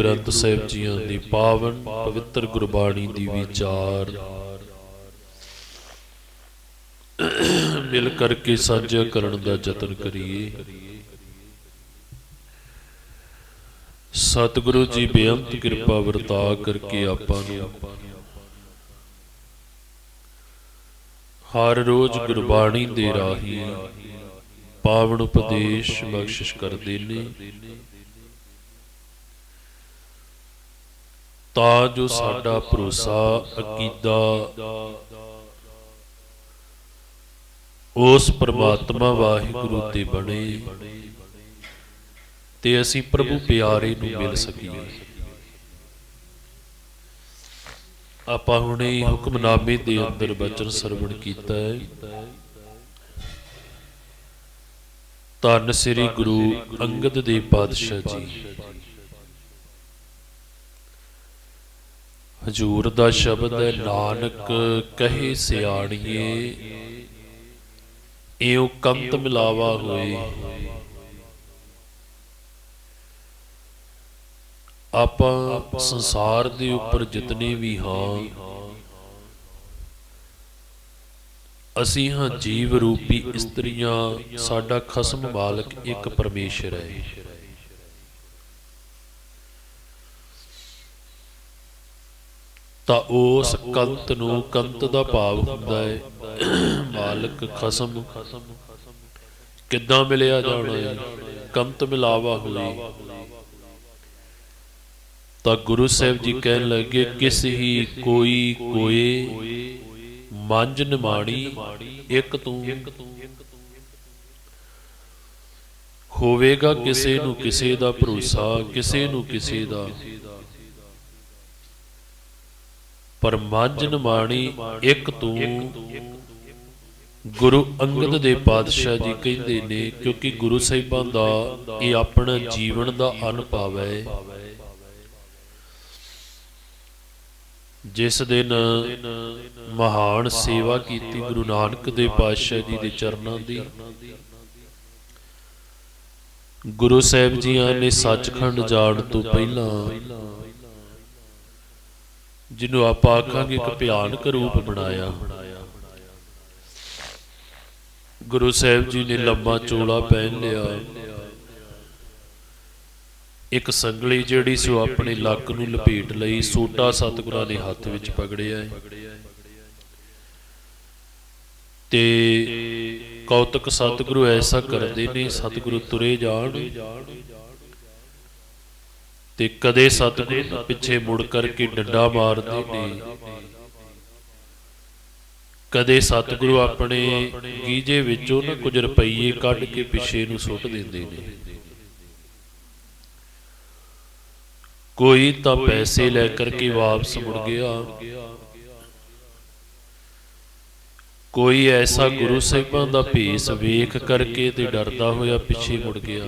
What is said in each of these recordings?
ਗ੍ਰੰਥ ਸਾਹਿਬ ਜੀਆਂ ਦੀ ਪਾਵਨ ਪਵਿੱਤਰ ਗੁਰਬਾਣੀ ਦੀ ਵਿਚਾਰ। ਮਿਲ ਕਰਕੇ ਸਾਂਝਾ ਕਰਨ ਦਾ ਯਤਨ ਕਰੀਏ। ਸਤਿਗੁਰੂ ਜੀ, ਬੇਅੰਤ ਕਿਰਪਾ ਵਰਤਾ ਕਰਕੇ ਆਪਾਂ ਨੂੰ ਹਰ ਰੋਜ਼ ਗੁਰਬਾਣੀ ਦੇ ਰਾਹੀਂ ਪਾਵਨ ਉਪਦੇਸ਼ ਬਖਸ਼ਿਸ਼ ਕਰਦੇ ਨੇ। ਤਾਂ ਜੋ ਸਾਡਾ ਭਰੋਸਾ ਅਕੀਦਾ। ਉਸ ਪ੍ਰਮਾਤਮਾ ਵਾਹਿਗੁਰੂ ਤੇ ਬਣੇ, ਤੇ ਅਸੀਂ ਪ੍ਰਭੂ ਪਿਆਰੇ ਨੂੰ ਮਿਲ ਸਕੀਏ। ਆਪਾਂ ਹੁਣੇ ਹੀ ਹੁਕਮਨਾਮੇ ਦੇ ਅੰਦਰ ਬਚਨ ਸਰਵਣ ਕੀਤਾ ਹੈ। ਧੰਨ ਸ੍ਰੀ ਗੁਰੂ ਅੰਗਦ ਦੇਵ ਪਾਤਸ਼ਾਹ ਜੀ। ਹਜੂਰ ਦਾ ਸ਼ਬਦ ਹੈ, ਨਾਨਕ ਕਹੇ ਸਿਆਣੀਏ ਏਉ ਕੰਤ ਮਿਲਾਵਾ ਹੋਏ। ਆਪਾਂ ਸੰਸਾਰ ਦੇ ਉੱਪਰ ਜਿਤਨੇ ਵੀ ਹਾਂ, ਅਸੀਂ ਹਾਂ ਜੀਵ ਰੂਪੀ ਇਸਤਰੀਆਂ, ਸਾਡਾ ਖਸਮ ਮਾਲਕ ਇੱਕ ਪਰਮੇਸ਼ਰ ਹੈ। ਤਾਂ ਉਸ ਕੰਤ ਨੂੰ ਕੰਤ ਦਾ ਭਾਵ ਹੁੰਦਾ ਹੈ। ਮਾਲਕ ਖਸਮ। ਕਿੱਦਾਂ ਮਿਲਿਆ ਜਾਣਾ ਹੈ? ਕੰਤ ਮਿਲਾਵਾ ਹੋਈ। ਤਾਂ ਗੁਰੂ ਸਾਹਿਬ ਜੀ ਕਹਿਣ ਲੱਗੇ, ਕਿਸ ਹੀ ਕੋਈ ਕੋਏ ਮੰਜ ਨਿਮਾਣੀ, ਇੱਕ ਤੂੰ ਹੋਵੇਗਾ ਕਿਸੇ ਨੂੰ ਕਿਸੇ ਦਾ ਭਰੋਸਾ, ਕਿਸੇ ਨੂੰ ਕਿਸੇ ਦਾ ਪਰ ਮੰਜ ਇੱਕ ਤੂੰ। ਗੁਰੂ ਅੰਗਦ ਦੇ ਪਾਤਸ਼ਾਹ ਜੀ ਕਹਿੰਦੇ ਨੇ, ਕਿਉਂਕਿ ਗੁਰੂ ਸਾਹਿਬਾਂ ਦਾ ਇਹ ਆਪਣਾ ਜੀਵਨ ਦਾ ਅਨੁਭਵ ਹੈ ਜਿਸ ਦਿਨ ਮਹਾਨ ਸੇਵਾ ਕੀਤੀ ਗੁਰੂ ਨਾਨਕ ਦੇ ਪਾਤਸ਼ਾਹ ਜੀ ਦੇ ਚਰਨਾਂ ਦੀ, ਗੁਰੂ ਸਾਹਿਬ ਜੀਆਂ ਨੇ ਸੱਚਖੰਡ ਜਾਣ ਤੋਂ ਪਹਿਲਾਂ ਜਿਹਨੂੰ ਆਪਾਂ ਆਖਾਂਗੇ ਇੱਕ ਭਿਆਨਕ ਰੂਪ ਬਣਾਇਆ। ਗੁਰੂ ਸਾਹਿਬ ਜੀ ਨੇ ਲੰਮਾ ਚੋਲਾ ਪਹਿਨ ਲਿਆ। ਇੱਕ ਸੰਗਲੀ ਜਿਹੜੀ ਸੀ ਉਹ ਆਪਣੇ ਲੱਕ ਨੂੰ ਲਪੇਟ ਲਈ, ਸੋਟਾ ਸਤਿਗੁਰਾਂ ਦੇ ਹੱਥ ਵਿੱਚ ਪਕੜਿਆ ਹੈ। ਤੇ ਕੌਤਕ ਸਤਿਗੁਰੂ ਐਸਾ ਕਰਦੇ ਨੇ, ਸਤਿਗੁਰੂ ਤੁਰੇ ਜਾਣ। ਤੇ ਕਦੇ ਸਤਿਗੁਰੂ ਪਿੱਛੇ ਮੁੜ ਕਰਕੇ ਡੰਡਾ ਮਾਰਦੇ ਨੇ ਕਦੇ ਸਤਿਗੁਰੂ ਆਪਣੇ ਗੀਜੇ ਵਿੱਚੋਂ ਨਾ ਕੁਝ ਰੁਪਈਏ ਕੱਢ ਕੇ ਪਿੱਛੇ ਨੂੰ ਸੁੱਟ ਦਿੰਦੇ ਨੇ। ਕੋਈ ਤਾਂ ਪੈਸੇ ਲੈ ਕਰਕੇ ਵਾਪਸ ਮੁੜ ਗਿਆ। ਕੋਈ ਐਸਾ ਗੁਰੂ ਸਾਹਿਬਾਂ ਦਾ ਭੇਸ ਵੇਖ ਕਰਕੇ ਤੇ ਡਰਦਾ ਹੋਇਆ ਪਿੱਛੇ ਮੁੜ ਗਿਆ।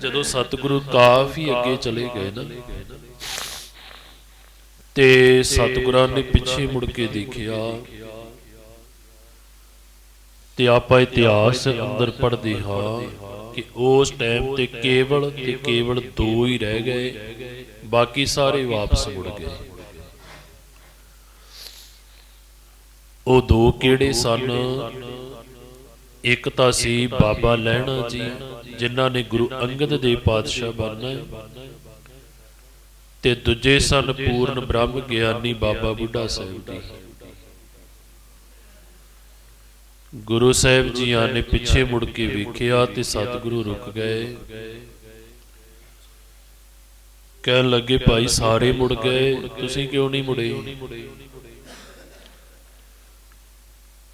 ਜਦੋਂ ਸਤਿਗੁਰੂ ਕਾਫੀ ਅੱਗੇ ਚਲੇ ਗਏ ਨਾ, ਤੇ ਸਤਿਗੁਰਾਂ ਨੇ ਪਿੱਛੇ ਮੁੜ ਕੇ ਦੇਖਿਆ ਤੇ ਆਪਾਂ ਇਤਿਹਾਸ ਅੰਦਰ ਪੜ੍ਹਦੇ ਹਾਂ ਕਿ ਉਸ ਟਾਈਮ ਤੇ ਕੇਵਲ ਤੇ ਕੇਵਲ ਦੋ ਹੀ ਰਹਿ ਗਏ, ਬਾਕੀ ਸਾਰੇ ਵਾਪਸ ਮੁੜ ਗਏ। ਉਹ ਦੋ ਕਿਹੜੇ ਸਨ? ਇੱਕ ਤਾਂ ਸੀ ਬਾਬਾ ਲਹਿਣਾ ਜੀ ਜਿਨ੍ਹਾਂ ਨੇ ਗੁਰੂ ਅੰਗਦ ਦੇਵ ਪਾਤਸ਼ਾਹ ਬਣਨਾ ਤੇ ਦੂਜੇ ਸਨ ਪੂਰਨ ਬ੍ਰਹਮ ਗਿਆਨੀ ਬਾਬਾ ਬੁੱਢਾ ਸਾਹਿਬ ਜੀ ਗੁਰੂ ਸਾਹਿਬ ਜੀਆਂ ਨੇ ਪਿੱਛੇ ਮੁੜ ਕੇ ਵੇਖਿਆ ਤੇ ਸਤਿਗੁਰੂ ਰੁਕ ਗਏ। ਕਹਿਣ ਲੱਗੇ ਭਾਈ ਸਾਰੇ ਮੁੜ ਗਏ ਤੁਸੀਂ ਕਿਉਂ ਨਹੀਂ ਮੁੜੇ?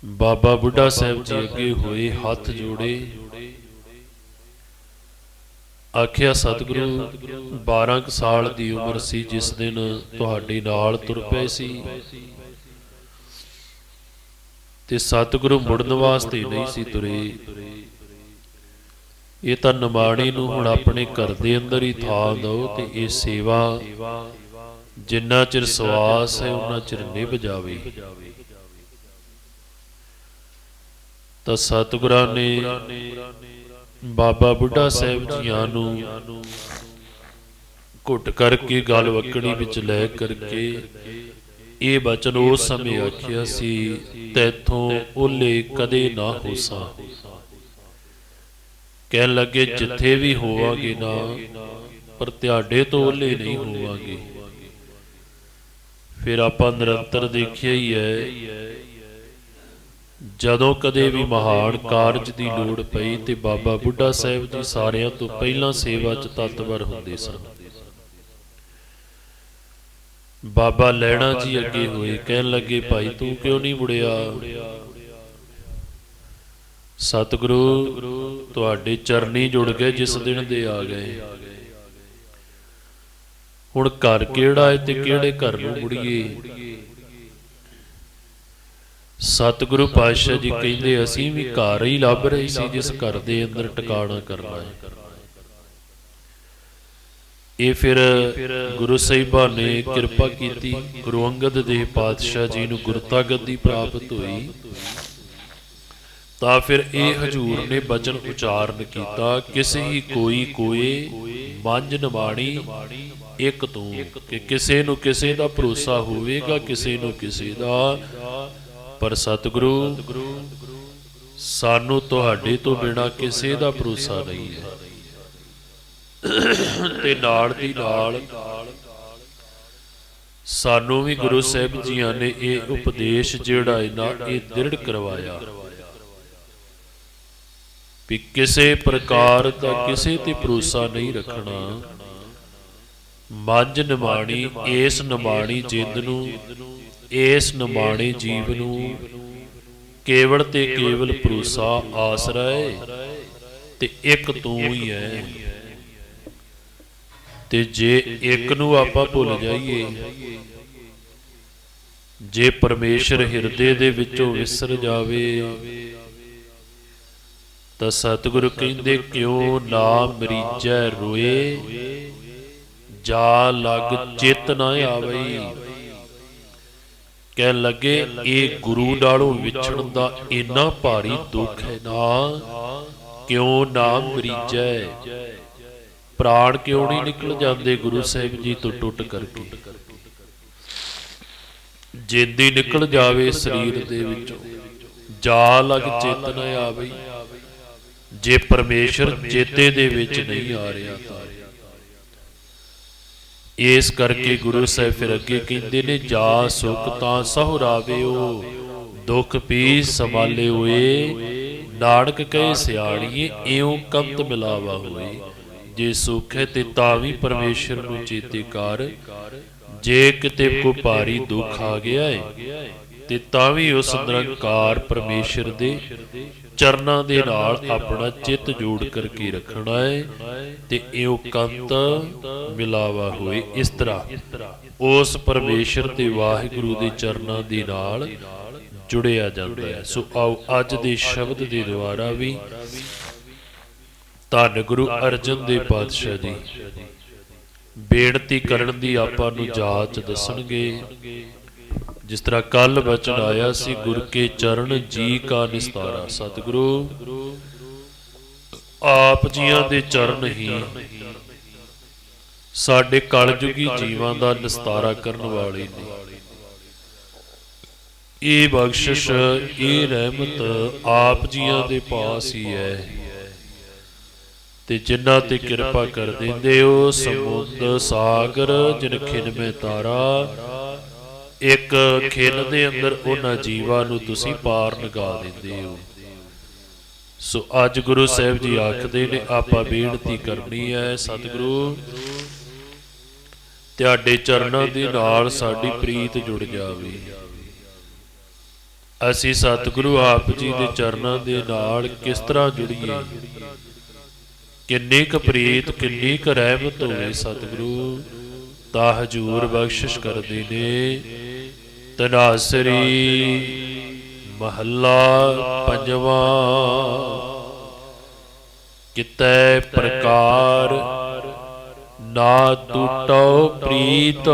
ਬਾਬਾ ਬੁੱਢਾ ਸਾਹਿਬ ਜੀ ਅੱਗੇ ਹੋਏ ਹੱਥ ਜੋੜੇ। ਆਖਿਆ ਸਤਿਗੁਰੂ 12 ਕੁ ਸਾਲ ਦੀ ਉਮਰ ਸੀ ਜਿਸ ਦਿਨ ਤੁਹਾਡੇ ਨਾਲ ਤੁਰ ਪਏ ਸੀ। ਤੇ ਸਤਿਗੁਰੂ ਮੁੜਨ ਵਾਸਤੇ ਨਹੀਂ ਸੀ ਤੁਰੇ। ਇਹ ਤਾਂ ਨਿਮਾਣੇ ਨੂੰ ਹੁਣ ਆਪਣੇ ਘਰ ਦੇ ਅੰਦਰ ਹੀ ਥਾਂ ਦਿਓ ਤੇ ਇਹ ਸੇਵਾ ਜਿੰਨਾ ਚਿਰ ਸਵਾਸ ਹੈ ਉਹਨਾਂ ਚਿਰ ਨਿਭ ਜਾਵੇ। ਤਾਂ ਸਤਿਗੁਰਾਂ ਨੇ ਬਾਬਾ ਬੁੱਢਾ ਸਾਹਿਬ ਜੀਆਂ ਨੂੰ ਘੁੱਟ ਕਰਕੇ ਗਲ ਵਕੜੀ ਵਿੱਚ ਲੈ ਕਰਕੇ ਇਹ ਬਚਨ ਉਸ ਸਮੇਂ ਆਖਿਆ ਸੀ, ਤੈਥੋਂ ਓਲੇ ਕਦੇ ਨਾ ਹੋਸਾ। ਕਹਿਣ ਲੱਗੇ, ਜਿੱਥੇ ਵੀ ਹੋਵਾਂਗੇ ਨਾ, ਪਰ ਤੁਹਾਡੇ ਤੋਂ ਓਲੇ ਨਹੀਂ ਹੋਵਾਂਗੇ। ਫਿਰ ਆਪਾਂ ਨਿਰੰਤਰ ਦੇਖਿਆ ਹੀ ਹੈ ਜਦੋਂ ਕਦੇ ਵੀ ਮਹਾਨ ਕਾਰਜ ਦੀ ਲੋੜ ਪਈ ਤੇ ਬਾਬਾ ਬੁੱਢਾ ਸਾਹਿਬ ਜੀ ਸਾਰਿਆਂ ਤੋਂ ਪਹਿਲਾਂ ਸੇਵਾ 'ਚ ਤਤਪਰ ਹੁੰਦੇ ਸਨ। ਬਾਬਾ ਲੈਣਾ ਜੀ ਅੱਗੇ ਹੋਏ ਕਹਿਣ ਲੱਗੇ ਭਾਈ ਤੂੰ ਕਿਉਂ ਨਹੀਂ ਮੁੜਿਆ? ਸਤਿਗੁਰੂ ਤੁਹਾਡੇ ਚਰਨੀ ਜੁੜ ਗਏ ਜਿਸ ਦਿਨ ਦੇ ਆ ਗਏ। ਹੁਣ ਘਰ ਕਿਹੜਾ ਹੈ ਤੇ ਕਿਹੜੇ ਘਰ ਨੂੰ ਮੁੜੀਏ? ਸਤਿਗੁਰੂ ਪਾਤਸ਼ਾਹ ਜੀ ਕਹਿੰਦੇ, ਅਸੀਂ ਵੀ ਘਰ ਹੀ ਲੱਭ ਰਹੇ ਸੀ, ਜਿਸ ਘਰ ਦੇ ਅੰਦਰ ਟਿਕਾਣਾ ਕਰਨਾ ਹੈ। ਇਹ ਫਿਰ ਗੁਰੂ ਸਾਹਿਬਾਂ ਨੇ ਕਿਰਪਾ ਕੀਤੀ, ਗੁਰੂ ਅੰਗਦ ਦੇਵ ਪਾਤਸ਼ਾਹ ਜੀ ਨੂੰ ਗੁਰਤਾ ਗੱਦੀ ਪ੍ਰਾਪਤ ਹੋਈ। ਤਾਂ ਫਿਰ ਇਹ ਹਜੂਰ ਨੇ ਬਚਨ ਉਚਾਰਨ ਕੀਤਾ, ਕਿਸੇ ਹੀ ਕੋਈ ਕੋਏ ਮੰਜ ਨਿਵਾਣੀ ਇੱਕ ਤੋਂ, ਕਿ ਕਿਸੇ ਨੂੰ ਕਿਸੇ ਦਾ ਭਰੋਸਾ ਹੋਵੇਗਾ, ਕਿਸੇ ਨੂੰ ਕਿਸੇ ਦਾ ਪਰ ਸਤਿਗੁਰੂ, ਸਾਨੂੰ ਤੁਹਾਡੇ ਤੋਂ ਬਿਨਾ ਕਿਸੇ ਦਾ ਭਰੋਸਾ ਨਹੀਂ ਹੈ। ਤੇ ਨਾਲ ਦੀ ਨਾਲ ਸਾਨੂੰ ਵੀ ਗੁਰੂ ਸਾਹਿਬ ਜੀਆਂ ਨੇ ਇਹ ਉਪਦੇਸ਼ ਜਿਹੜਾ ਹੈ ਨਾ, ਇਹ ਦ੍ਰਿੜ ਕਰਵਾਇਆ। ਵੀ ਕਿਸੇ ਪ੍ਰਕਾਰ ਦਾ ਕਿਸੇ ਤੇ ਭਰੋਸਾ ਨਹੀਂ ਰੱਖਣਾ। ਮੰਜ ਨਿਮਾਣੀ ਏਸ ਨਿਮਾਣੀ ਜਿੰਦ ਨੂੰ ਏਸ ਨਿਮਾਣੇ ਜੀਵ ਨੂੰ ਕੇਵਲ ਤੇ ਕੇਵਲ ਭਰੋਸਾ ਆਸਰਾ ਹੈ ਤੇ ਇੱਕ ਤੂੰ ਹੀ ਹੈ। ਤੇ ਜੇ ਇੱਕ ਨੂੰ ਆਪਾਂ ਭੁੱਲ ਜਾਈਏ ਜੇ ਪਰਮੇਸ਼ਰ ਹਿਰਦੇ ਦੇ ਵਿੱਚੋਂ ਵਿਸਰ ਜਾਵੇ ਤਾਂ ਸਤਿਗੁਰੂ ਕਹਿੰਦੇ ਕਿਉ ਨਾ ਮਰੀਜੈ ਰੋਏ? ਜਾ ਲਗ ਚਿਤ ਨਾ ਆਵਈ। ਕਹਿ ਲੱਗੇ ਇਹ ਗੁਰੂ ਨਾਲੋਂ ਵਿਛੜਨ ਦਾ ਇੰਨਾ ਭਾਰੀ ਦੁੱਖ ਹੈ ਨਾ? ਕਿਉ ਨਾ ਮਰੀਜੈ? ਪ੍ਰਾਣ ਕਿਉਂ ਨਹੀਂ ਨਿਕਲ ਜਾਂਦੇ ਗੁਰੂ ਸਾਹਿਬ ਜੀ ਤੋਂ ਟੁੱਟ ਕਰਕੇ? ਜਿੰਦੀ ਨਿਕਲ ਜਾਵੇ ਸਰੀਰ ਦੇ ਵਿੱਚੋਂ। ਜਾ ਲਗ ਚੇਤਨ ਆਵੇ। ਜੇ ਪਰਮੇਸ਼ਰ ਚੇਤੇ ਦੇ ਵਿੱਚ ਨਹੀਂ ਆ ਰਿਹਾ ਤਾਂ ਇਸ ਕਰਕੇ ਗੁਰੂ ਸਾਹਿਬ ਫਿਰ ਅੱਗੇ ਕਹਿੰਦੇ ਨੇ, ਜਾ ਸੁਖ ਤਾਂ ਸਹੁਰਾਵਿਓ ਦੁੱਖ ਪੀ ਸੰਭਾਲੇ ਹੋਏ। ਨਾਨਕ ਕਹੇ, ਸਿਆਣੀਏ, ਇਉਂ ਕੰਤ ਮਿਲਾਵਾ ਹੋਏ। ਜੇ ਸੁਖ ਹੈ ਤੇ ਤਾਂ ਵੀ ਪਰਮੇਸ਼ਰ ਨੂੰ ਚੇਤੇ ਕਰ। ਜੇ ਕਿਤੇ ਕੋ ਭਾਰੀ ਦੁੱਖ ਆ ਗਿਆ ਏ ਤੇ ਤਾਂ ਵੀ ਉਸ ਨਿਰੰਕਾਰ ਪਰਮੇਸ਼ਰ ਦੇ ਚਰਨਾਂ ਦੇ ਨਾਲ ਆਪਣਾ ਚਿੱਤ ਜੋੜ ਕਰਕੇ ਰੱਖਣਾ ਹੈ ਤੇ ਇਉ ਕੰਤ ਮਿਲਾਵਾ ਹੋਏ ਇਸ ਤਰ੍ਹਾਂ। ਉਸ ਪਰਮੇਸ਼ਰ ਤੇ ਵਾਹਿਗੁਰੂ ਦੇ ਚਰਨਾਂ ਦੇ ਨਾਲ ਜੁੜਿਆ ਜਾਂਦਾ ਹੈ। ਸੋ ਆਓ ਅੱਜ ਦੇ ਸ਼ਬਦ ਦੇ ਦੁਆਰਾ ਵੀ ਧੰਨ ਗੁਰੂ ਅਰਜਨ ਦੇਵ ਪਾਤਸ਼ਾਹ ਜੀ। ਬੇਨਤੀ ਕਰਨ ਦੀ ਆਪਾਂ ਨੂੰ ਜਾਚ ਦੱਸਣਗੇ। ਜਿਸ ਤਰ੍ਹਾਂ ਕੱਲ ਬਚਨ ਆਇਆ ਸੀ, ਗੁਰ ਕੇ ਚਰਨ ਜੀ ਕਾ ਨਿਸਤਾਰਾ। ਸਤਿਗੁਰੂ, ਆਪ ਜੀਆਂ ਦੇ ਚਰਨ ਹੀ ਸਾਡੇ ਕਲਯੁਗੀ ਜੀਵਾਂ ਦਾ ਨਿਸਤਾਰਾ ਕਰਨ ਵਾਲੇ ਨੇ। ਇਹ ਬਖਸ਼ਿਸ਼, ਇਹ ਰਹਿਮਤ ਆਪ ਜੀਆਂ ਦੇ ਪਾਸ ਹੀ ਹੈ। ਤੇ ਜਿਨ੍ਹਾਂ ਤੇ ਕਿਰਪਾ ਕਰ ਦਿੰਦੇ ਹੋ, ਸਮੁੰਦ, ਸਾਗਰ, ਜਿਨ ਖਿਨ ਤਾਰਾ ਇੱਕ ਖਿਨ ਦੇ ਅੰਦਰ ਉਹਨਾਂ ਜੀਵਾਂ ਨੂੰ ਤੁਸੀਂ ਪਾਰ ਲਗਾ ਦਿੰਦੇ ਹੋ। ਸੋ ਅੱਜ ਗੁਰੂ ਸਾਹਿਬ ਜੀ ਆਖਦੇ ਨੇ, ਆਪਾਂ ਬੇਨਤੀ ਕਰਨੀ ਹੈ, ਸਤਿਗੁਰੂ, ਤੁਹਾਡੇ ਚਰਨਾਂ ਦੇ ਨਾਲ ਸਾਡੀ ਪ੍ਰੀਤ ਜੁੜ ਜਾਵੇ। ਅਸੀਂ ਸਤਿਗੁਰੂ ਆਪ ਜੀ ਦੇ ਚਰਨਾਂ ਦੇ ਨਾਲ ਕਿਸ ਤਰ੍ਹਾਂ ਜੁੜੀਏ? ਕਿੰਨੀ ਕੁ ਪ੍ਰੀਤ, ਕਿੰਨੀ ਕੁ ਰਹਿਮਤ ਹੋਵੇ ਸਤਿਗੁਰੂ, ਤਾਂ ਹਜੂਰ ਬਖਸ਼ਿਸ਼ ਕਰਦੇ ਨੇ। ਤਨਾਸਰੀ ਮਹੱਲਾ ਪੰਜਵਾਂ। ਕਿਤੈ ਪ੍ਰਕਾਰ ਨਾ ਟੂਟੋ ਪ੍ਰੀਤ,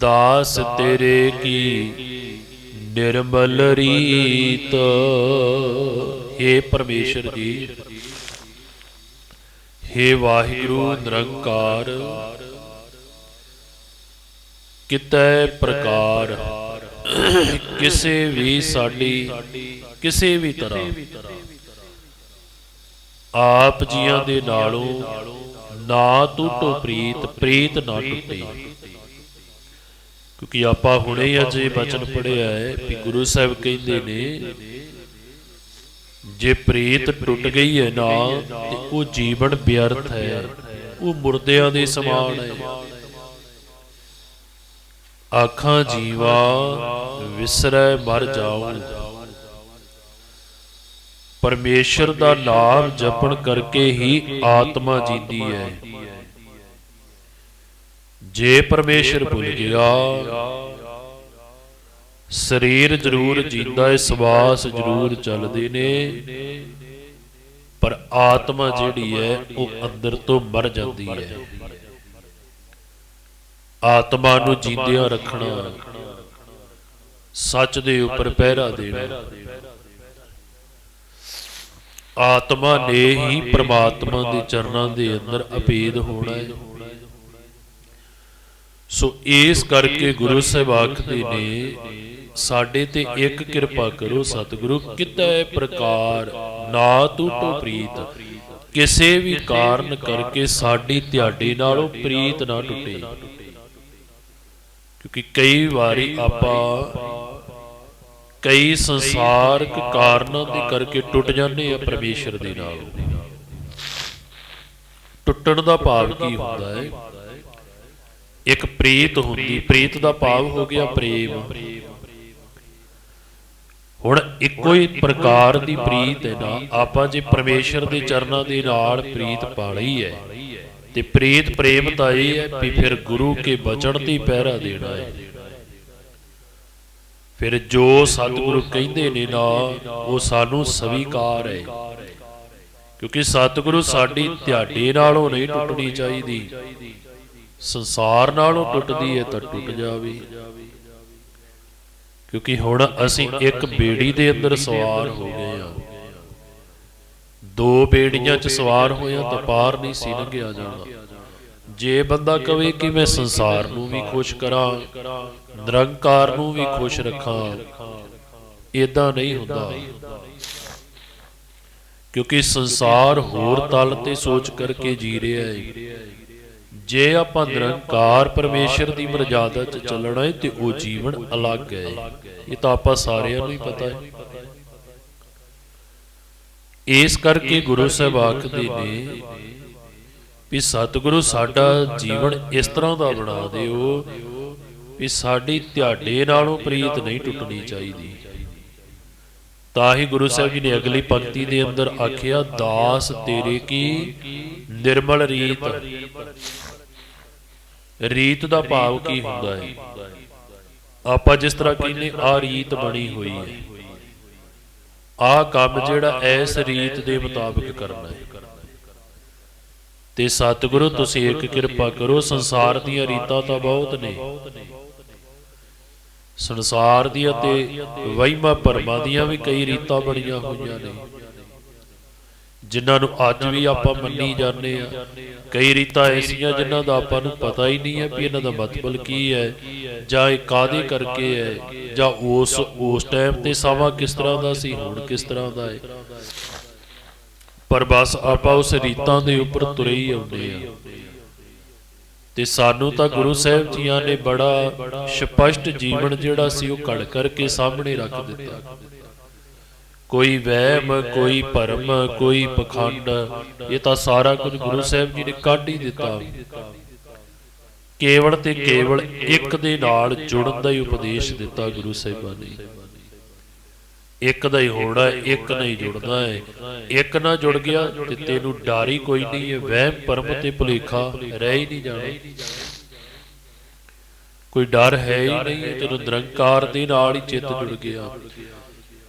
ਦਾਸ ਤੇਰੇ ਕੀ ਨਿਰਮਲ ਰੀਤ। हे ਪਰਮੇਸ਼ਰ ਜੀ हे ਵਾਹਿਗੁਰੂ ਨਿਰੰਕਾਰ। ਕਿਤੈ ਪ੍ਰਕਾਰ? ਕਿਸੇ ਵੀ ਸਾਡੀ, ਕਿਸੇ ਵੀ ਤਰ੍ਹਾਂ। ਆਪ ਜੀਆਂ ਦੇ ਨਾਲੋਂ ਨਾ ਟੁੱਟੋ ਪ੍ਰੀਤ ਪ੍ਰੀਤ ਨਾ ਟੁੱਟੇ। ਕਿਉਂਕਿ ਆਪਾਂ ਹੁਣੇ ਹੀ ਅਜੇ ਬਚਨ ਪੜਿਆ ਹੈ ਕਿ ਗੁਰੂ ਸਾਹਿਬ ਕਹਿੰਦੇ ਨੇ, ਜੇ ਪ੍ਰੀਤ ਟੁੱਟ ਗਈ ਹੈ ਨਾ, ਤੇ ਉਹ ਜੀਵਨ ਬਿਅਰਥ ਹੈ। ਉਹ ਮੁਰਦਿਆਂ ਦੇ ਸਮਾਨ ਹੈ। ਆਖਾਂ ਜੀਵਾ ਵਿਸਰੈ ਮਰ ਜਾਉ ਪਰਮੇਸ਼ਰ ਦਾ ਨਾਮ ਜਪਣ ਕਰਕੇ ਹੀ ਆਤਮਾ ਜੀਂਦੀ ਹੈ। ਜੇ ਪਰਮੇਸ਼ਰ ਭੁੱਲ ਗਿਆ, ਸਰੀਰ ਜ਼ਰੂਰ ਜੀਂਦਾ ਹੈ ਸਵਾਸ ਜ਼ਰੂਰ ਚੱਲਦੇ ਨੇ। ਪਰ ਆਤਮਾ ਜਿਹੜੀ ਹੈ, ਉਹ ਅੰਦਰ ਤੋਂ ਮਰ ਜਾਂਦੀ ਹੈ। ਆਤਮਾ ਨੂੰ ਜੀਂਦਿਆਂ ਰੱਖਣਾ। ਸੱਚ ਦੇ ਉੱਪਰ ਪਹਿਰਾ ਦੇਣਾ। ਆਤਮਾ ਨੇ ਹੀ ਪ੍ਰਮਾਤਮਾ ਦੇ ਚਰਨਾਂ ਦੇ ਅੰਦਰ ਅਪੀਦ ਹੋਣਾ ਹੈ। ਸੋ ਇਸ ਕਰਕੇ ਗੁਰੂ ਸਾਹਿਬ ਆਖਦੇ ਨੇ, ਸਾਡੇ ਤੇ ਇੱਕ ਕਿਰਪਾ ਕਰੋ ਸਤਿਗੁਰੂ, ਕਿਤੈ ਪ੍ਰਕਾਰ ਨਾ ਟੂਟੋ ਪ੍ਰੀਤ। ਕਿਸੇ ਵੀ ਕਾਰਨ ਕਰਕੇ ਸਾਡੀ ਧਿਆੜੇ ਨਾਲੋਂ ਪ੍ਰੀਤ ਨਾ ਟੁੱਟੇ। ਕਿਉਂਕਿ ਕਈ ਵਾਰੀ ਆਪਾਂ ਕਈ ਸੰਸਾਰਕ ਕਾਰਨਾਂ ਦੇ ਕਰਕੇ ਟੁੱਟ ਜਾਂਦੇ ਆ ਪਰਮੇਸ਼ਰ ਦੇ ਨਾਲ। ਟੁੱਟਣ ਦਾ ਭਾਵ ਕੀ ਹੁੰਦਾ ਹੈ? ਇੱਕ ਪ੍ਰੀਤ ਹੁੰਦੀ, ਪ੍ਰੀਤ ਦਾ ਭਾਵ ਹੋ ਗਿਆ ਪ੍ਰੇਮ। ਹੁਣ ਇੱਕੋ ਹੀ ਪ੍ਰਕਾਰ ਦੀ ਪ੍ਰੀਤ ਹੈ ਨਾ, ਆਪਾਂ ਜੇ ਪਰਮੇਸ਼ਰ ਦੇ ਚਰਨਾਂ ਦੇ ਨਾਲ ਪ੍ਰੀਤ ਪਾ ਲਈ ਹੈ ਤੇ ਪ੍ਰੀਤ ਪ੍ਰੇਮ ਤਾਂ ਇਹ ਹੈ ਵੀ ਫਿਰ ਗੁਰੂ ਕੇ ਬਚਨ ਤੇ ਪਹਿਰਾ ਦੇਣਾ ਹੈ। ਫਿਰ ਜੋ ਸਤਿਗੁਰੂ ਕਹਿੰਦੇ ਨੇ ਨਾ, ਉਹ ਸਾਨੂੰ ਸਵੀਕਾਰ ਹੈ। ਕਿਉਂਕਿ ਸਤਿਗੁਰੂ ਸਾਡੀ ਧਿਆੜੇ ਨਾਲੋਂ ਨਹੀਂ ਟੁੱਟਣੀ ਚਾਹੀਦੀ। ਸੰਸਾਰ ਨਾਲੋਂ ਟੁੱਟਦੀ ਹੈ ਤਾਂ ਟੁੱਟ ਜਾਵੇ। ਕਿਉਂਕਿ ਹੁਣ ਅਸੀਂ ਇੱਕ ਬੇੜੀ ਦੇ ਅੰਦਰ ਸਵਾਰ ਹੋ ਗਏ ਆ ਦੋ ਬੇੜੀਆਂ 'ਚ ਸਵਾਰ ਹੋਇਆ ਤਾਂ ਪਾਰ ਨਹੀਂ ਸੀ ਲੰਘਿਆ ਜਾਣਾ ਜੇ ਬੰਦਾ ਕਵੇ ਕਿ ਮੈਂ ਸੰਸਾਰ ਨੂੰ ਵੀ ਖੁਸ਼ ਕਰਾਂ, ਨਿਰੰਕਾਰ ਨੂੰ ਵੀ ਖੁਸ਼ ਰੱਖਾਂ ਇਦਾਂ ਨਹੀਂ ਹੁੰਦਾ। ਕਿਉਂਕਿ ਸੰਸਾਰ ਹੋਰ ਤਲ ਤੇ ਸੋਚ ਕਰਕੇ ਜੀ ਰਿਹਾ ਹੈ ਜੇ ਆਪਾਂ ਨਿਰੰਕਾਰ ਪਰਮੇਸ਼ਰ ਦੀ ਮਰਜ਼ਾਦਾ 'ਚ ਚੱਲਣਾ ਹੈ ਤੇ ਉਹ ਜੀਵਨ ਅਲੱਗ ਹੈ ਇਹ ਤਾਂ ਆਪਾਂ ਸਾਰਿਆਂ ਨੂੰ ਹੀ ਪਤਾ ਹੈ ਇਸ ਕਰਕੇ ਗੁਰੂ ਸਾਹਿਬ ਆਖਦੇ ਨੇ ਵੀ ਸਤਿਗੁਰੂ ਸਾਡਾ ਜੀਵਨ ਇਸ ਤਰ੍ਹਾਂ ਦਾ ਬਣਾ ਦਿਓ ਵੀ ਸਾਡੀ ਧਿਆੜੇ ਨਾਲੋਂ ਪ੍ਰੀਤ ਨਹੀਂ ਟੁੱਟਣੀ ਚਾਹੀਦੀ। ਤਾਂ ਹੀ ਗੁਰੂ ਸਾਹਿਬ ਜੀ ਨੇ ਅਗਲੀ ਪੰਕਤੀ ਦੇ ਅੰਦਰ ਆਖਿਆ, ਦਾਸ ਤੇਰੇ ਕੀ ਨਿਰਮਲ ਰੀਤ। ਰੀਤ ਦਾ ਭਾਵ ਕੀ ਹੁੰਦਾ ਹੈ? ਆਪਾਂ ਜਿਸ ਤਰ੍ਹਾਂ ਕਹਿੰਦੇ ਆ ਰੀਤ ਬਣੀ ਹੋਈ ਹੈ। ਆ ਕੰਮ ਜਿਹੜਾ ਐਸ ਰੀਤ ਦੇ ਮੁਤਾਬਕ ਕਰਨਾ ਹੈ। ਤੇ ਸਤਿਗੁਰੂ, ਤੁਸੀਂ ਇੱਕ ਕਿਰਪਾ ਕਰੋ, ਸੰਸਾਰ ਦੀਆਂ ਰੀਤਾਂ ਤਾਂ ਬਹੁਤ ਨੇ। ਸੰਸਾਰ ਦੀਆਂ ਤੇ ਵਹਿਮਾਂ ਭਰਮਾਂ ਦੀਆਂ ਵੀ ਕਈ ਰੀਤਾਂ ਬਣੀਆਂ ਹੋਈਆਂ ਨੇ। ਜਿਨ੍ਹਾਂ ਨੂੰ ਅੱਜ ਵੀ ਆਪਾਂ ਮੰਨੀ ਜਾਂਦੇ ਆ ਕਈ ਰੀਤਾਂ ਐਸੀਆਂ ਜਿਨ੍ਹਾਂ ਦਾ ਆਪਾਂ ਨੂੰ ਪਤਾ ਹੀ ਨਹੀਂ ਹੈ ਵੀ ਇਹਨਾਂ ਦਾ ਮਤਲਬ ਕੀ ਹੈ ਜਾਂ ਇਹ ਕਾਦੇ ਕਰਕੇ ਹੈ ਜਾਂ ਉਸ ਉਸ ਟਾਈਮ ਤੇ ਸਮਾਂ ਕਿਸ ਤਰ੍ਹਾਂ ਦਾ ਸੀ ਹੁਣ ਕਿਸ ਤਰ੍ਹਾਂ ਦਾ ਹੈ? ਪਰ ਬਸ ਆਪਾਂ ਉਸ ਰੀਤਾਂ ਦੇ ਉੱਪਰ ਤੁਰੇ ਹੀ ਆਉਂਦੇ ਆ ਤੇ ਸਾਨੂੰ ਤਾਂ ਗੁਰੂ ਸਾਹਿਬ ਜੀਆਂ ਨੇ ਬੜਾ ਸਪਸ਼ਟ ਜੀਵਨ ਜਿਹੜਾ ਸੀ ਉਹ ਘੜ ਕਰਕੇ ਸਾਹਮਣੇ ਰੱਖ ਦਿੱਤਾ। ਕੋਈ ਵਹਿਮ, ਕੋਈ ਭਰਮ, ਕੋਈ ਪਖੰਡ, ਇਹ ਤਾਂ ਸਾਰਾ ਕੁਝ ਗੁਰੂ ਸਾਹਿਬ ਜੀ ਨੇ ਕੱਢ ਹੀ ਦਿੱਤਾ। ਕੇਵਲ ਤੇ ਕੇਵਲ ਇੱਕ ਦੇ ਨਾਲ ਜੁੜਨ ਦਾ ਹੀ ਉਪਦੇਸ਼ ਦਿੱਤਾ ਗੁਰੂ ਸਾਹਿਬਾਂ ਨੇ। ਇੱਕ ਦਾ ਹੀ ਹੋਣਾ, ਇੱਕ ਨਹੀਂ ਜੁੜਦਾ ਹੈ। ਇੱਕ ਨਾ ਜੁੜ ਗਿਆ ਤੇ ਤੈਨੂੰ ਡਰ ਹੀ ਕੋਈ ਨਹੀਂ ਹੈ। ਵਹਿਮ ਪਰਮ ਤੇ ਭੁਲੇਖਾ ਰਹਿ ਹੀ ਨਹੀਂ ਜਾਣਾ। ਕੋਈ ਡਰ ਹੈ ਹੀ ਨਹੀਂ ਜਦੋਂ ਨਿਰੰਕਾਰ ਦੇ ਨਾਲ ਹੀ ਚਿੱਤ ਜੁੜ ਗਿਆ।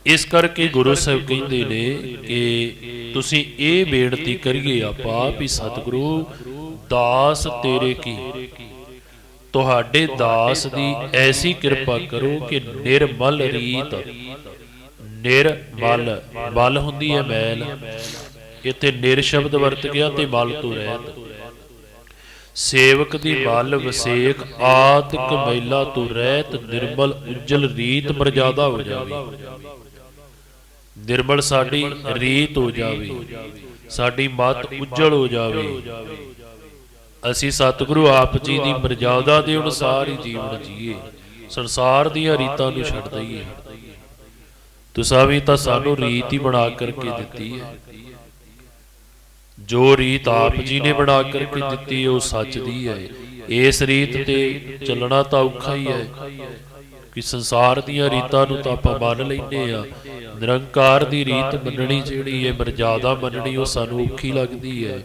ਇਸ ਕਰਕੇ ਗੁਰੂ ਸਾਹਿਬ ਕਹਿੰਦੇ ਨੇ ਕਿ ਤੁਸੀਂ ਇਹ ਬੇਨਤੀ ਕਰੀਏ ਆਪਾਂ ਵੀ ਸਤਿਗੁਰੂ, ਦਾਸ ਤੇਰੇ ਕੀ? ਤੁਹਾਡੇ ਦਾਸ ਦੀ ਐਸੀ ਕਿਰਪਾ ਕਰੋ ਕਿ ਨਿਰਮਲ ਰੀਤ, ਨਿਰਮਲ, ਮਲ ਹੁੰਦੀ ਹੈ ਮੈਲ। ਇੱਥੇ ਨਿਰ ਸ਼ਬਦ ਵਰਤ ਗਿਆ ਤੇ ਮਲ ਤੋਂ ਰਹਿਤ। ਸੇਵਕ ਦੀ ਮਲ ਵਸੇਖ ਆਦਿਕ ਮੈਲਾ ਤੋਂ ਰਹਿਤ, ਨਿਰਮਲ, ਉਜਲ ਰੀਤ ਮਰਜ਼ਾਦਾ ਹੋ ਜਾਵੇ। ਨਿਰਮਲ ਸਾਡੀ ਰੀਤ ਹੋ ਜਾਵੇ ਸਾਡੀ ਮਤ ਉਜਲ ਹੋ ਜਾਵੇ। ਅਸੀਂ ਸਤਿਗੁਰੂ ਆਪ ਜੀ ਦੀ ਮਰਜ਼ਾਦਾ ਦੇ ਅਨੁਸਾਰ ਹੀ ਜੀਵਨ ਜੀਏ। ਸੰਸਾਰ ਦੀਆਂ ਰੀਤਾਂ ਨੂੰ ਛੱਡ ਦਈਏ। ਤੁਸਾਂ ਵੀ ਤਾਂ ਸਾਨੂੰ ਰੀਤ ਹੀ ਬਣਾ ਕਰਕੇ ਦਿੱਤੀ ਹੈ। ਜੋ ਰੀਤ ਆਪ ਜੀ ਨੇ ਬਣਾ ਕਰਕੇ ਦਿੱਤੀ ਉਹ ਸੱਚ ਦੀ ਹੈ। ਇਸ ਰੀਤ ਤੇ ਚੱਲਣਾ ਤਾਂ ਔਖਾ ਹੀ ਹੈ। ਕਿ ਸੰਸਾਰ ਦੀਆਂ ਰੀਤਾਂ ਨੂੰ ਤਾਂ ਆਪਾਂ ਮੰਨ ਲੈਂਦੇ ਆ ਨਿਰੰਕਾਰ ਦੀ ਰੀਤ ਮੰਨਣੀ ਜਿਹੜੀ ਹੈ ਮਰਜ਼ਾਦਾ ਮੰਨਣੀ ਉਹ ਸਾਨੂੰ ਔਖੀ ਲੱਗਦੀ ਹੈ।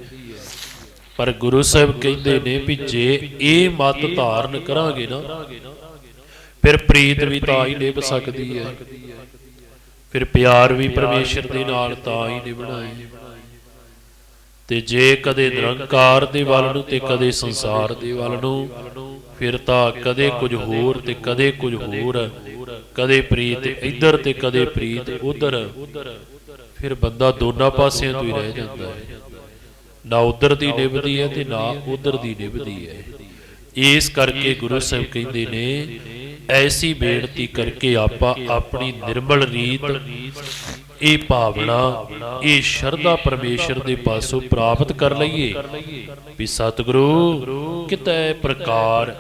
ਪਰ ਗੁਰੂ ਸਾਹਿਬ ਕਹਿੰਦੇ ਨੇ ਵੀ ਜੇ ਇਹ ਮਤ ਧਾਰਨ ਕਰਾਂਗੇ ਨਾ, ਫਿਰ ਪ੍ਰੀਤ ਵੀ ਤਾਂ ਹੀ ਨਿਭ ਸਕਦੀ ਹੈ। ਫਿਰ ਪਿਆਰ ਵੀ ਪਰਮੇਸ਼ਰ ਦੇ ਨਾਲ ਤਾਂ ਹੀ ਨਿਭਣਾ ਹੈ। ਤੇ ਜੇ ਕਦੇ ਨਿਰੰਕਾਰ ਦੇ ਵੱਲ ਨੂੰ ਤੇ ਕਦੇ ਸੰਸਾਰ ਦੇ ਵੱਲ ਨੂੰ ਫਿਰ ਤਾਂ ਕਦੇ ਕੁਝ ਹੋਰ ਤੇ ਕਦੇ ਕੁਝ ਹੋਰ, ਕਦੇ ਪ੍ਰੀਤ ਇੱਧਰ ਤੇ ਕਦੇ ਪ੍ਰੀਤ ਉਧਰ। ਫਿਰ ਬੰਦਾ ਦੋਨਾਂ ਪਾਸਿਆਂ ਤੋਂ ਹੀ ਰਹਿ ਜਾਂਦਾ ਹੈ। ਨਾ ਉਧਰ ਦੀ ਨਿਭਦੀ ਹੈ ਤੇ ਨਾ ਉਧਰ ਦੀ ਨਿਭਦੀ ਹੈ। ਇਸ ਕਰਕੇ ਗੁਰੂ ਸਾਹਿਬ ਕਹਿੰਦੇ ਨੇ, ਐਸੀ ਬੇਨਤੀ ਕਰਕੇ ਆਪਾਂ ਆਪਣੀ ਨਿਰਮਲ ਰੀਤ ਇਹ ਭਾਵਨਾ, ਇਹ ਸ਼ਰਧਾ ਪਰਮੇਸ਼ਰ ਦੇ ਪਾਸੋਂ ਪ੍ਰਾਪਤ ਕਰ ਲਈਏ। ਵੀ ਸਤਿਗੁਰੂ, ਕਿਤੇ ਪ੍ਰਕਾਰ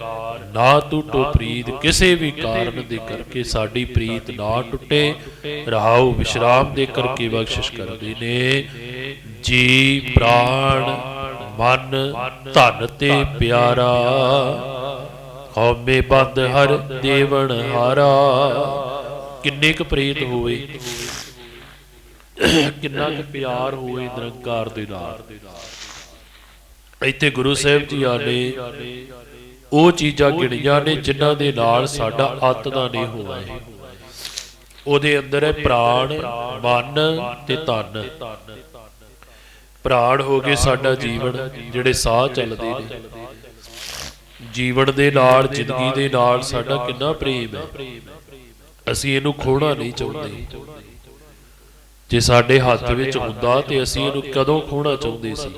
ਨਾ ਟੁੱਟੋ ਪ੍ਰੀਤ, ਕਿਸੇ ਵੀ ਕਾਰਨ ਦੇ ਕਰਕੇ ਸਾਡੀ ਪ੍ਰੀਤ ਨਾ ਟੁੱਟੇ, ਰਹਾਉ ਵਿਸ਼ਰਾਮ ਦੇ ਕਰਕੇ ਬਖਸ਼ਿਸ਼ ਕਰਦੇ ਨੇ। ਜੀ ਪ੍ਰਾਣ, ਮਨ, ਧਨ ਤੇ ਪਿਆਰਾ ਹਉਮੈ ਬੰਦ ਹਰ ਦੇਵਨ ਹਾਰਾ। ਕਿੰਨੇ ਕੁ ਪ੍ਰੀਤ ਹੋਵੇ ਕਿੰਨਾ ਕੁ ਪਿਆਰ ਹੋਵੇ ਨਿਰੰਕਾਰ ਦੇ ਨਾਲ। ਇੱਥੇ ਗੁਰੂ ਸਾਹਿਬ ਜੀ ਆਨੇ ਉਹ ਚੀਜ਼ਾਂ ਗਿਣੀਆਂ ਨੇ ਜਿਨ੍ਹਾਂ ਦੇ ਨਾਲ ਸਾਡਾ ਅੱਤ ਦਾ ਨਹੀਂ ਹੋਣਾ ਹੈ। ਉਹਦੇ ਅੰਦਰ ਹੈ ਪ੍ਰਾਣ, ਮਨ ਤੇ ਤਨ। ਪ੍ਰਾਣ ਹੋ ਗਏ ਸਾਡਾ ਜੀਵਨ, ਜਿਹੜੇ ਸਾਹ ਚੱਲਦੇ ਨੇ। ਜੀਵਨ ਦੇ ਨਾਲ, ਜ਼ਿੰਦਗੀ ਦੇ ਨਾਲ ਸਾਡਾ ਕਿੰਨਾ ਪ੍ਰੇਮ ਹੈ। ਅਸੀਂ ਇਹਨੂੰ ਖੋਣਾ ਨਹੀਂ ਚਾਹੁੰਦੇ। ਜੇ ਸਾਡੇ ਹੱਥ ਵਿੱਚ ਹੁੰਦਾ ਤੇ ਅਸੀਂ ਇਹਨੂੰ ਕਦੋਂ ਖੋਣਾ ਚਾਹੁੰਦੇ ਸੀ?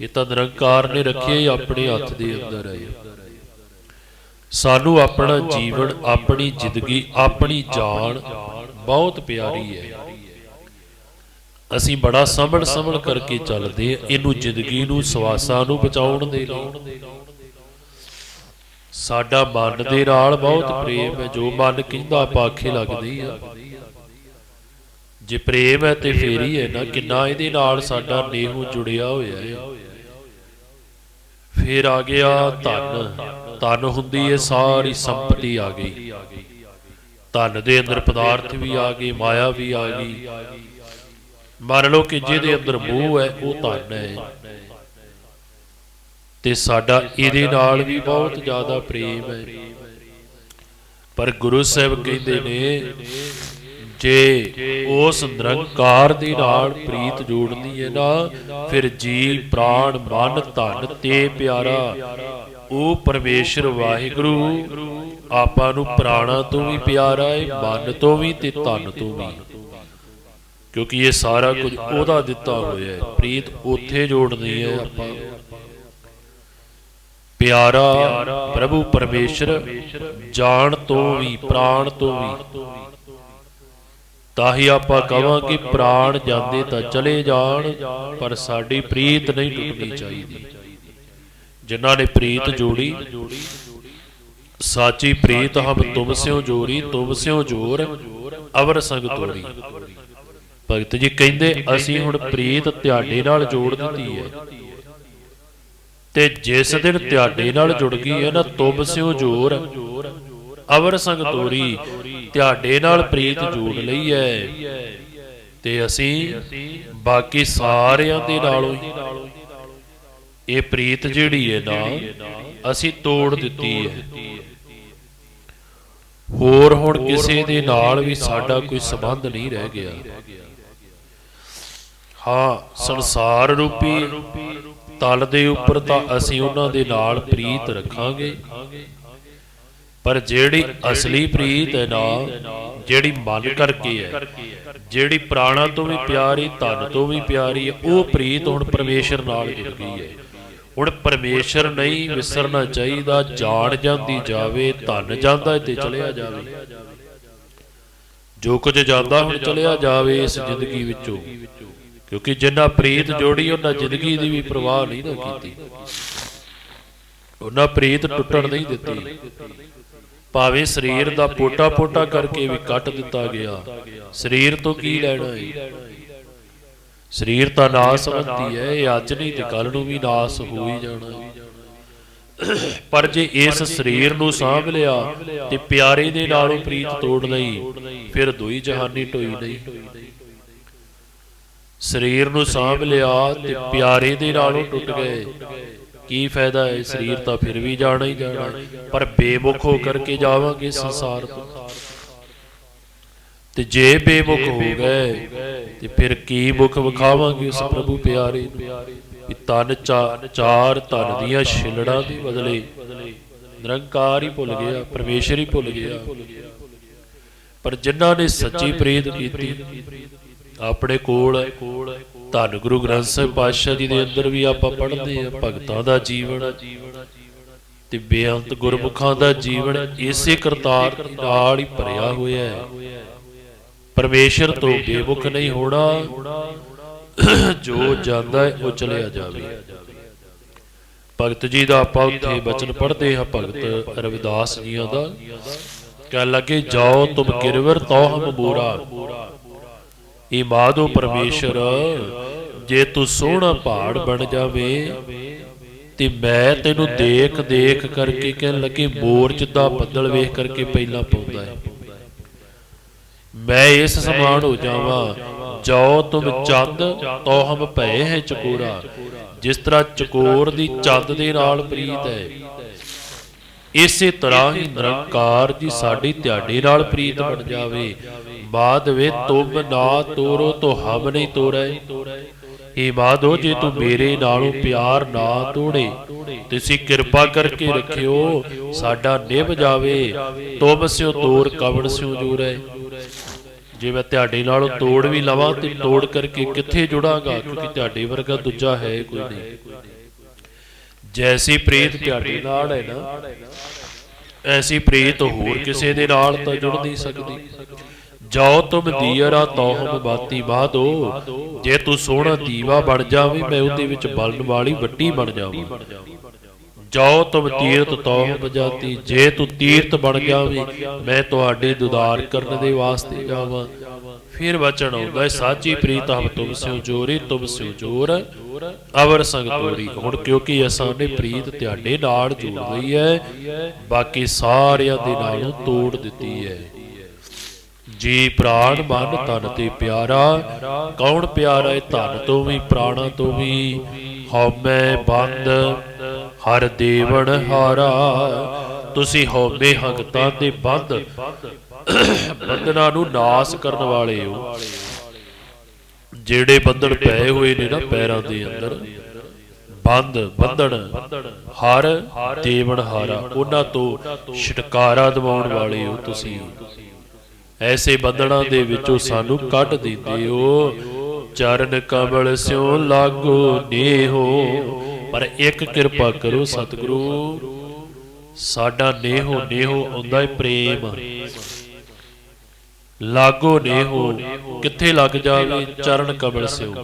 ਇਹ ਤਾਂ ਨਿਰੰਕਾਰ ਨੇ ਰੱਖਿਆ ਹੀ ਆਪਣੇ ਹੱਥ ਦੇ ਅੰਦਰ ਹੈ ਸਾਨੂੰ ਆਪਣਾ ਜੀਵਨ ਆਪਣੀ ਜ਼ਿੰਦਗੀ ਆਪਣੀ ਜਾਨ ਬਹੁਤ ਪਿਆਰੀ ਹੈ। ਅਸੀਂ ਬੜਾ ਸੰਭਲ ਸੰਭਲ ਕਰਕੇ ਚੱਲਦੇ ਇਹਨੂੰ ਜ਼ਿੰਦਗੀ ਨੂੰ ਸਵਾਸਾਂ ਨੂੰ ਬਚਾਉਣ ਦੇ ਲਈ। ਸਾਡਾ ਮਨ ਦੇ ਨਾਲ ਬਹੁਤ ਪ੍ਰੇਮ ਹੈ। ਜੋ ਮਨ ਕਹਿੰਦਾ ਪਾਖੇ ਲੱਗਦੀ ਆ। ਜੇ ਪ੍ਰੇਮ ਹੈ ਤੇ ਫੇਰ ਹੀ ਹੈ ਨਾ ਕਿੰਨਾ ਇਹਦੇ ਨਾਲ ਸਾਡਾ ਨੇਹੂ ਜੁੜਿਆ ਹੋਇਆ ਹੈ। ਫੇਰ ਆ ਗਿਆ ਧਨ। ਧਨ। ਹੁੰਦੀ ਹੈ ਸਾਰੀ ਸੰਪਤੀ ਆ ਗਈ। ਧਨ ਦੇ ਅੰਦਰ ਪਦਾਰਥ ਵੀ ਆ ਗਏ ਮਾਇਆ ਵੀ ਆ ਗਈ। ਮੰਨ ਲਓ ਕਿ ਜਿਹਦੇ ਅੰਦਰ ਮੋਹ ਹੈ ਉਹ ਧਨ ਹੈ। ਤੇ ਸਾਡਾ ਇਹਦੇ ਨਾਲ ਵੀ ਬਹੁਤ ਜ਼ਿਆਦਾ ਪ੍ਰੇਮ ਹੈ। ਪਰ ਗੁਰੂ ਸਾਹਿਬ ਕਹਿੰਦੇ ਨੇ ਜੇ ਉਸ ਨਿਰੰਕਾਰ ਦੇ ਨਾਲ ਪ੍ਰੀਤ ਜੋੜਨੀ ਹੈ ਨਾ, ਫਿਰ ਜੀ ਪ੍ਰਾਣ, ਮਨ, ਧਨ ਤੇ ਪਿਆਰਾ। ਉਹ ਪਰਮੇਸ਼ਰ ਵਾਹਿਗੁਰੂ, ਆਪਾਂ ਨੂੰ ਪ੍ਰਾਣਾ ਤੋਂ ਵੀ ਪਿਆਰਾ ਹੈ ਮਨ ਤੋਂ ਵੀ ਤੇ ਧਨ ਤੋਂ ਵੀ। ਕਿਉਂਕਿ ਇਹ ਸਾਰਾ ਕੁਝ ਉਹਦਾ ਦਿੱਤਾ ਹੋਇਆ ਹੈ। ਪ੍ਰੀਤ ਉੱਥੇ ਜੋੜਨੀ ਹੈ ਆਪਾਂ ਪਿਆਰਾ ਪ੍ਰਭੂ ਪਰਮੇਸ਼ਰ, ਜਾਣ ਤੋਂ ਵੀ, ਪ੍ਰਾਣ ਤੋਂ ਵੀ। ਤਾਂ ਹੀ ਆਪਾਂ ਕਹਾਂ ਕਿ ਪ੍ਰਾਣ ਜਾਂਦੇ ਤਾਂ ਚਲੇ ਜਾਣ, ਪਰ ਸਾਡੀ ਪ੍ਰੀਤ ਨਹੀਂ ਟੁੱਟਣੀ ਚਾਹੀਦੀ। ਜਿਨ੍ਹਾਂ ਨੇ ਪ੍ਰੀਤ ਜੋੜੀ, ਸਾਚੀ ਪ੍ਰੀਤ ਹਮ ਤੁਮ ਸਿਓ ਜੋੜੀ, ਤੁਮ ਸਿਓ ਜੋਰ, ਅਵਰ ਸੰਗ ਤੋੜੀ। ਭਗਤ ਜੀ ਕਹਿੰਦੇ, ਅਸੀਂ ਹੁਣ ਪ੍ਰੀਤ ਤੁਹਾਡੇ ਨਾਲ ਜੋੜ ਦਿੱਤੀ ਹੈ। ਤੇ ਜਿਸ ਦਿਨ ਤੁਹਾਡੇ ਨਾਲ ਜੁੜ ਗਈ ਹੈ ਨਾ, ਤੁਮ ਸਿਓ ਜੋਰ, ਅਵਰ ਸੰਗ ਤੋਰੀ ਤੁਹਾਡੇ ਨਾਲ ਪ੍ਰੀਤ ਜੋੜ ਲਈ ਹੈ। ਤੇ ਅਸੀਂ ਬਾਕੀ ਸਾਰਿਆਂ ਦੇ ਨਾਲੋਂ ਹੀ ਇਹ ਪ੍ਰੀਤ ਜਿਹੜੀ ਹੈ ਨਾ ਅਸੀਂ ਤੋੜ ਦਿੱਤੀ ਹੈ। ਹੋਰ ਹੁਣ ਕਿਸੇ ਦੇ ਨਾਲ ਵੀ ਸਾਡਾ ਕੋਈ ਸਬੰਧ ਨਹੀਂ ਰਹਿ ਗਿਆ। ਹਾਂ ਸੰਸਾਰ ਰੂਪੀ ਤਲ ਦੇ ਉੱਪਰ ਤਾਂ ਅਸੀਂ ਉਹਨਾਂ ਦੇ ਨਾਲ ਪ੍ਰੀਤ ਰੱਖਾਂਗੇ। ਪਰ ਜਿਹੜੀ ਅਸਲੀ ਪ੍ਰੀਤ ਹੈ ਨਾ ਜਿਹੜੀ ਮਨ ਕਰਕੇ ਹੈ ਜਿਹੜੀ ਪ੍ਰਾਣਾ ਤੋਂ ਵੀ ਪਿਆਰੀ ਧਨ ਤੋਂ ਵੀ ਪਿਆਰੀ ਹੈ ਉਹ ਪ੍ਰੀਤ ਹੁਣ ਪਰਮੇਸ਼ਰ ਨਾਲ ਜੁੜ ਗਈ ਹੈ। ਹੁਣ ਪਰਮੇਸ਼ਰ ਨਹੀਂ ਵਿਸਰਨਾ ਚਾਹੀਦਾ ਜਾਣ ਜਾਂਦੀ ਜਾਵੇ ਧਨ ਜਾਂਦਾ ਤੇ ਚਲਿਆ ਜਾਵੇ। ਜੋ ਕੁਝ ਜਾਂਦਾ ਹੁਣ ਚਲਿਆ ਜਾਵੇ ਇਸ ਜ਼ਿੰਦਗੀ ਵਿੱਚੋਂ। ਕਿਉਂਕਿ ਜਿੰਨਾ ਪ੍ਰੀਤ ਜੋੜੀ ਉਹਨਾਂ ਜ਼ਿੰਦਗੀ ਦੀ ਵੀ ਪਰਵਾਹ ਨਹੀਂ ਨਾ ਕੀਤੀ। ਉਹਨਾਂ ਪ੍ਰੀਤ ਟੁੱਟਣ ਨਹੀਂ ਦਿੱਤੀ। ਭਾਵੇਂ ਸਰੀਰ ਦਾ ਪੋਟਾ ਪੋਟਾ ਕਰਕੇ ਵੀ ਕੱਟ ਦਿੱਤਾ ਗਿਆ। ਸਰੀਰ ਤੋਂ ਕੀ ਲੈਣਾ ਹੈ ਸਰੀਰ ਤਾਂ ਨਾਸਵੰਤੀ ਹੈ ਇਹ ਅੱਜ ਨਹੀਂ ਤੇ ਕੱਲ ਨੂੰ ਵੀ ਨਾਸ ਹੋ ਹੀ ਜਾਣਾ। ਹੈ ਪਰ ਜੇ ਇਸ ਸਰੀਰ ਨੂੰ ਸਾਂਭ ਲਿਆ ਤੇ ਪਿਆਰੇ ਦੇ ਨਾਲੋਂ ਪ੍ਰੀਤ ਤੋੜ ਲਈ ਫਿਰ ਦੋਈ ਜਹਾਨੀ ਢੋਈ ਨਹੀਂ ਸਰੀਰ ਨੂੰ ਸਾਂਭ ਲਿਆ ਤੇ ਪਿਆਰੇ ਦੇ ਨਾਲੋਂ ਟੁੱਟ ਗਏ। ਕੀ ਫਾਇਦਾ ਹੈ? ਸਰੀਰ ਤਾਂ ਫਿਰ ਵੀ ਜਾਣਾ ਹੀ ਜਾਣਾ ਪਰ ਬੇਮੁਖ ਹੋ ਕਰਕੇ ਜਾਵਾਂਗੇ ਸੰਸਾਰ ਤੋਂ। ਤੇ ਜੇ ਬੇਮੁਖ ਹੋ ਗਏ ਤੇ ਫਿਰ ਕੀ ਮੁਖ ਵਿਖਾਵਾਂਗੇ ਉਸ ਪ੍ਰਭੂ ਪਿਆਰੇ ਨੂੰ? ਵੀ ਤਨ ਚਾਰ ਧਨ ਦੀਆਂ ਛਿਲੜਾਂ ਦੇ ਬਦਲੇ ਨਿਰੰਕਾਰ ਹੀ ਭੁੱਲ ਗਿਆ ਪਰਮੇਸ਼ਰ ਹੀ ਭੁੱਲ ਗਿਆ। ਪਰ ਜਿਨ੍ਹਾਂ ਨੇ ਸੱਚੀ ਪ੍ਰੀਤ ਕੀਤੀ ਆਪਣੇ ਕੋਲ ਧੰਨ ਗੁਰੂ ਗ੍ਰੰਥ ਸਾਹਿਬ ਪਾਤਸ਼ਾਹ ਜੀ ਦੇ ਅੰਦਰ ਵੀ ਆਪਾਂ ਪੜ੍ਹਦੇ ਆ ਭਗਤਾਂ ਦਾ ਜੀਵਨ ਤੇ ਬੇਅੰਤ ਗੁਰਮੁਖਾਂ ਦਾ ਜੀਵਨ ਇਸੇ ਕਰਤਾਰ ਨਾਲ ਹੀ ਭਰਿਆ ਹੋਇਆ ਹੈ। ਪਰਮੇਸ਼ਰ ਤੋਂ ਬੇਮੁਖ ਨਹੀਂ ਹੋਣਾ, ਜੋ ਜਾਂਦਾ ਹੈ ਉਹ ਚਲਿਆ ਜਾਵੇ। ਭਗਤ ਜੀ ਦਾ ਆਪਾਂ ਉੱਥੇ ਬਚਨ ਪੜ੍ਹਦੇ ਹਾਂ, ਭਗਤ ਰਵਿਦਾਸ ਜੀਆਂ ਦਾ। ਕਹਿ ਲੱਗੇ, ਜਾਓ ਤੁਮ ਗਿਰਵਰ ਤੋ ਹਮ ਬੋਰਾ। ਇਹ ਮਾਧੋ ਪਰਮੇਸ਼ਰ, ਜੇ ਤੂੰ ਸੋਹਣਾ ਪਹਾੜ ਬਣ ਜਾਵੇ, ਤੇ ਮੈਂ ਤੈਨੂੰ ਦੇਖ ਦੇਖ ਕਰਕੇ ਕਹਿਣ ਲੱਗੇ ਮੋਰ ਜਿੱਦਾਂ ਬੱਦਲ ਵੇਖ ਕਰਕੇ ਪਹਿਲਾਂ ਪਾਉਂਦਾ ਹੈ ਮੈਂ ਇਸ ਸਮਾਨ ਹੋ ਜਾਵਾਂ ਜੋ ਤੁਮ ਚੰਦ ਤੋ ਭਏ ਹੈ ਚਕੋਰਾ, ਜਿਸ ਤਰ੍ਹਾਂ ਚਕੋਰ ਦੀ ਚੰਦ ਦੇ ਨਾਲ ਪ੍ਰੀਤ ਹੈ। ਇਸੇ ਤਰ੍ਹਾਂ ਹੀ ਨਿਰੰਕਾਰ ਜੀ ਸਾਡੀ ਤੁਹਾਡੇ ਨਾਲ ਪ੍ਰੀਤ ਬਣ ਜਾਵੇ। ਬਾਦ ਵੇ ਤੁਮ ਨਾ ਤੋਰੋ ਤੋ ਹਮ ਨਹੀਂ ਤੋਰੈ। ਇਹ ਬਾਦੋ ਜੇ ਤੂੰ ਮੇਰੇ ਨਾਲੋਂ ਪਿਆਰ ਨਾ ਤੋੜੇ ਤੁਸੀਂ ਕਿਰਪਾ ਕਰਕੇ ਰੱਖਿਓ, ਸਾਡਾ ਨਿਭ ਜਾਵੇ, ਤੁਮ ਸਿਓ ਤੋਰ ਕਵਣ ਸਿਓ ਜੋਰੈ। ਜੇ ਮੈਂ ਤੁਹਾਡੇ ਨਾਲੋਂ ਤੋੜ ਵੀ ਲਵਾਂ ਤੇ ਤੋੜ ਕਰਕੇ ਕਿੱਥੇ ਜੁੜਾਂਗਾ, ਕਿਉਂਕਿ ਤੁਹਾਡੇ ਵਰਗਾ ਦੂਜਾ ਹੈ ਕੋਈ ਨਹੀਂ। ਜੈਸੀ ਪ੍ਰੀਤ ਤੁਹਾਡੇ ਨਾਲ ਹੈ ਨਾ, ਐਸੀ ਪ੍ਰੀਤ ਹੋਰ ਕਿਸੇ ਦੇ ਨਾਲ ਤਾਂ ਜੁੜ ਨਹੀਂ ਸਕਦੀ। ਜੋ ਤੁਮ ਦੀਅਰਾ ਤੋਹਮ ਬਾਤੀ ਬਾਦੋ ਜੇ ਤੂੰ ਸੋਹਣਾ ਦੀਵਾ ਬਣ ਜਾਵੇਂ ਮੈਂ ਉਹਦੇ ਵਿੱਚ ਬਲਣ ਵਾਲੀ ਵੱਟੀ ਬਣ ਜਾਵਾਂ। ਜੋ ਤੁਮ ਤੀਰਤ ਤੋਹਮ ਬਜਾਤੀ। ਜੇ ਤੂੰ ਤੀਰਤ ਬਣ ਜਾਵੇਂ ਮੈਂ ਤੁਹਾਡੇ ਦੁਦਾਰ ਕਰਨ ਦੇ ਵਾਸਤੇ ਜਾਵਾਂ। ਫਿਰ ਵਚਨ ਆਉਂਦਾ ਸਾਚੀ ਪ੍ਰੀਤ ਹਮ ਤੁਮ ਸਿਓ ਜੋਰੀ ਤੁਮ ਸਿਓ ਜੋਰ। ਅਵਰ ਸੰਗ ਤੋਰੀ ਹੁਣ ਕਿਉਂਕਿ ਅਸਾਂ ਨੇ ਪ੍ਰੀਤ ਤੁਹਾਡੇ ਨਾਲ ਜੋੜ ਲਈ ਹੈ ਬਾਕੀ ਸਾਰਿਆਂ ਦੇ ਨਾਲੋਂ ਤੋੜ ਦਿੱਤੀ ਹੈ। ਜੀ ਪ੍ਰਾਣ ਮਨ ਤਨ ਤੇ ਪਿਆਰਾ, ਕੌਣ ਪਿਆਰਾ ਹੈ ਧਨ ਤੋਂ ਵੀ ਪ੍ਰਾਣਾ ਤੋਂ ਵੀ ਹਉਮੈ ਬੰਦ, ਹਰ ਦੇਵਨ ਹਾਰਾ। ਤੁਸੀਂ ਹਉਮੈ ਹਗਤਾਂ ਦੇ ਬੰਦ, ਬੰਧਨਾਂ ਨੂੰ ਨਾਸ ਕਰਨ ਵਾਲੇ ਹੋ। ਜਿਹੜੇ ਬੰਧਨ ਪਏ ਹੋਏ ਨੇ ਨਾ ਪੈਰਾਂ ਦੇ ਅੰਦਰ ਬੰਦ ਬੰਧਨ, ਹਰ ਦੇਵਨ ਹਾਰਾ। ਉਹਨਾਂ ਤੋਂ ਛਟਕਾਰਾ ਦਿਵਾਉਣ ਵਾਲੇ ਹੋ ਤੁਸੀਂ। ਐਸੇ ਬੰਧਨਾਂ ਦੇ ਵਿੱਚੋਂ ਸਾਨੂੰ ਕੱਢ ਦਿੰਦੇ ਹੋ ਚਰਨ ਕਮਲ ਸਿਉ ਲਾਗੋ ਨੇਹੋ ਪਰ ਇੱਕ ਕਿਰਪਾ ਕਰੋ ਸਤਿਗੁਰੂ, ਸਾਡਾ ਨੇਹੋ ਨੇਹੋ ਆਉਂਦਾ ਹੈ ਪ੍ਰੇਮ। ਲਾਗੋ ਨੇਹੋ, ਕਿੱਥੇ ਲੱਗ ਜਾਵੇ ਚਰਨ ਕਮਲ ਸਿਉ?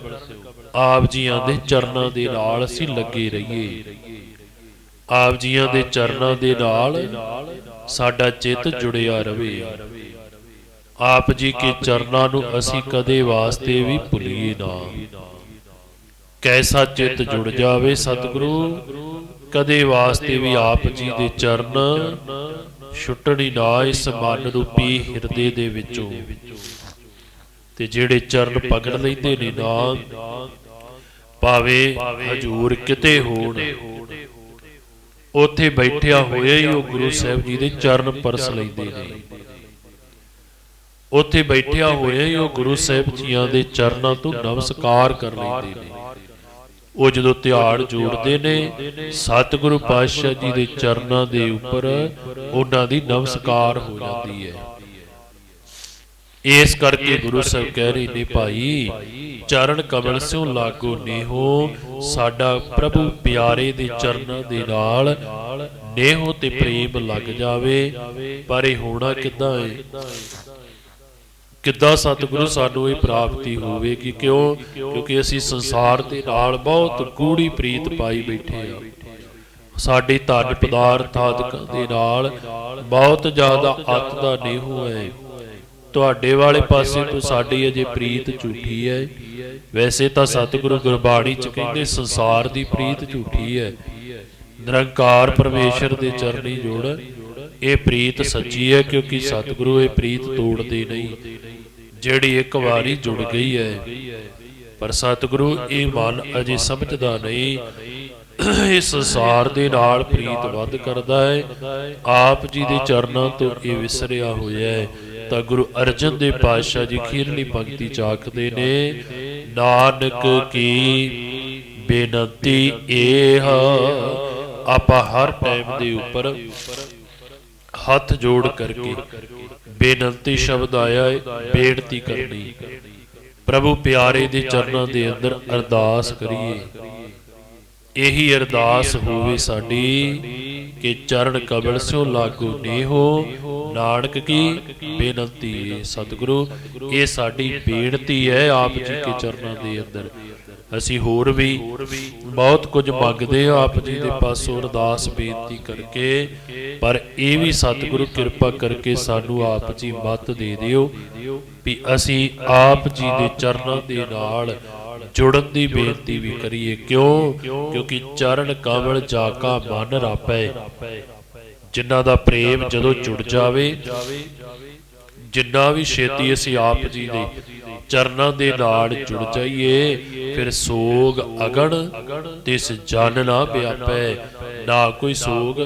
ਆਪ ਜੀਆਂ ਦੇ ਚਰਨਾਂ ਦੇ ਨਾਲ ਅਸੀਂ ਲੱਗੇ ਰਹੀਏ। ਆਪ ਜੀਆਂ ਦੇ ਚਰਨਾਂ ਦੇ ਨਾਲ ਸਾਡਾ ਚਿੱਤ ਜੁੜਿਆ ਰਵੇ। ਆਪ ਜੀ ਕੇ ਚਰਨਾਂ ਨੂੰ ਅਸੀਂ ਕਦੇ ਵਾਸਤੇ ਵੀ ਭੁੱਲੀਏ ਨਾ। ਕੈਸਾ ਚਿੱਤ ਜੁੜ ਜਾਵੇ ਸਤਿਗੁਰੂ ਕਦੇ ਵਾਸਤੇ ਵੀ ਆਪ ਜੀ ਦੇ ਚਰਨ ਛੁੱਟਣੀ ਨਾ ਇਸ ਮਨ ਰੂਪੀ ਹਿਰਦੇ ਦੇ ਵਿੱਚੋਂ। ਤੇ ਜਿਹੜੇ ਚਰਨ ਪਕੜ ਲੈਂਦੇ ਨੇ ਨਾ ਭਾਵੇਂ ਹਜੂਰ ਕਿਤੇ ਹੋਣ। ਉੱਥੇ ਬੈਠਿਆ ਹੋਇਆ ਹੀ ਉਹ ਗੁਰੂ ਸਾਹਿਬ ਜੀ ਦੇ ਚਰਨ ਪਰਸ ਲੈਂਦੇ ਨੇ। ਉੱਥੇ ਬੈਠਿਆ ਹੋਇਆ ਹੀ ਉਹ ਗੁਰੂ ਸਾਹਿਬ ਜੀਆਂ ਦੇ ਚਰਨਾਂ ਤੋਂ ਨਮਸਕਾਰ ਕਰ ਲੈਂਦੇ ਨੇ। ਉਹ ਜਦੋਂ ਧਿਆਨ ਜੋੜਦੇ ਨੇ ਸਤਿਗੁਰੂ ਪਾਤਸ਼ਾਹ ਜੀ ਦੇ ਚਰਨਾਂ ਦੇ ਉੱਪਰ ਉਹਨਾਂ ਦੀ ਨਮਸਕਾਰ ਹੋ ਜਾਂਦੀ ਹੈ। ਇਸ ਕਰਕੇ ਗੁਰੂ ਸਾਹਿਬ ਕਹਿ ਰਹੇ ਨੇ ਭਾਈ ਚਰਨ ਕਮਲ ਸਿਉ ਲਾਗੋ ਨੇਹੋ ਸਾਡਾ ਪ੍ਰਭੂ ਪਿਆਰੇ ਦੇ ਚਰਨਾਂ ਦੇ ਨਾਲ ਨੇਹੋ ਤੇ ਪ੍ਰੇਮ ਲੱਗ ਜਾਵੇ। ਪਰ ਇਹ ਹੋਣਾ ਕਿੱਦਾਂ ਹੈ ਕਿੱਦਾਂ ਸਤਿਗੁਰੂ ਸਾਨੂੰ ਇਹ ਪ੍ਰਾਪਤੀ ਹੋਵੇਗੀ? ਕਿਉਂ? ਕਿਉਂਕਿ ਅਸੀਂ ਸੰਸਾਰ ਦੇ ਨਾਲ ਬਹੁਤ ਕੂੜੀ ਪ੍ਰੀਤ ਪਾਈ ਬੈਠੇ ਆ ਸਾਡੇ ਧਨ ਪਦਾਰਥ ਆਦਿਕਾਂ ਦੇ ਨਾਲ ਬਹੁਤ ਜ਼ਿਆਦਾ ਅੱਤ ਦਾ ਨੇਹੋ ਹੈ। ਤੁਹਾਡੇ ਵਾਲੇ ਪਾਸੇ ਤੋਂ ਸਾਡੀ ਅਜੇ ਪ੍ਰੀਤ ਝੂਠੀ ਹੈ। ਵੈਸੇ ਤਾਂ ਸਤਿਗੁਰੂ ਗੁਰਬਾਣੀ ਚ ਕਹਿੰਦੇ ਸੰਸਾਰ ਦੀ ਪ੍ਰੀਤ ਝੂਠੀ ਹੈ। ਨਿਰੰਕਾਰ ਪਰਮੇਸ਼ਰ ਦੇ ਚਰਨੀ ਜੋੜ, ਇਹ ਪ੍ਰੀਤ ਸੱਚੀ ਹੈ ਕਿਉਂਕਿ ਸਤਿਗੁਰੂ ਇਹ ਪ੍ਰੀਤ ਤੋੜਦੇ ਨਹੀਂ। ਜਿਹੜੀ ਇੱਕ ਵਾਰੀ ਜੁੜ ਗਈ ਹੈ। ਪਰ ਸਤਿਗੁਰੂ ਇਹ ਮਨ ਅਜੇ ਸਮਝਦਾ ਨਹੀਂ। ਇਹ ਸੰਸਾਰ ਦੇ ਨਾਲ ਪ੍ਰੀਤ ਵੱਧ ਕਰਦਾ ਹੈ। ਆਪ ਜੀ ਦੇ ਚਰਨਾਂ ਤੋਂ ਇਹ ਵਿਸਰਿਆ ਹੋਇਆ ਹੈ। ਤਾਂ ਗੁਰੂ ਅਰਜਨ ਦੇਵ ਪਾਤਸ਼ਾਹ ਜੀ ਖੀਰਲੀ ਪੰਕਤੀ ਚ ਆਖਦੇ ਨੇ ਨਾਨਕ ਕੀ ਬੇਨਤੀ ਇਹ ਆਪਾਂ ਹਰ ਟਾਈਮ ਦੇ ਉੱਪਰ ਹੱਥ ਜੋੜ ਕਰਕੇ ਬੇਨਤੀ ਸ਼ਬਦ ਆਇਆ ਹੈ ਬੇਨਤੀ ਕਰਨੀ। ਪ੍ਰਭੂ ਪਿਆਰੇ ਦੇ ਚਰਨਾਂ ਦੇ ਅੰਦਰ ਅਰਦਾਸ ਕਰੀਏ। ਇਹੀ ਅਰਦਾਸ ਹੋਵੇ ਸਾਡੀ ਕਿ ਚਰਨ ਕਬਲ ਸਿਓ ਲਾਗੂ ਨੇਹੋ ਨਾਨਕ ਕੀ ਬੇਨਤੀ ਸਤਿਗੁਰੂ, ਇਹ ਸਾਡੀ ਬੇਨਤੀ ਹੈ ਆਪ ਜੀ ਕੇ ਚਰਨਾਂ ਦੇ ਅੰਦਰ। ਅਸੀਂ ਹੋਰ ਵੀ ਬਹੁਤ ਕੁਝ ਮੰਗਦੇ ਆ ਆਪ ਜੀ ਦੇ ਪਾਸੋਂ ਅਰਦਾਸ ਬੇਨਤੀ ਕਰਕੇ, ਪਰ ਇਹ ਵੀ ਸਤਿਗੁਰੂ ਕਿਰਪਾ ਕਰਕੇ ਸਾਨੂੰ ਆਪ ਜੀ ਮੱਤ ਦੇ ਦਿਓ ਵੀ ਅਸੀਂ ਆਪ ਜੀ ਦੇ ਚਰਨਾਂ ਦੇ ਨਾਲ ਜੁੜਨ ਦੀ ਬੇਨਤੀ ਵੀ ਕਰੀਏ। ਕਿਉਂ? ਕਿਉਂਕਿ ਚਰਨ ਕਮਲ ਜਾਕਾ ਮਨ ਰਾਪੈ। ਜਿਨ੍ਹਾਂ ਦਾ ਪ੍ਰੇਮ ਜਦੋਂ ਜੁੜ ਜਾਵੇ, ਜਿੰਨਾ ਵੀ ਛੇਤੀ ਅਸੀਂ ਆਪ ਜੀ ਦੇ ਚਰਨਾਂ ਦੇ ਨਾਲ ਜੁੜ ਜਾਈਏ, ਫਿਰ ਸੋਗ ਅਗਣ ਤਿਸ ਜਨ ਨਾ ਵਿਆਪੈ। ਨਾ ਕੋਈ ਸੋਗ,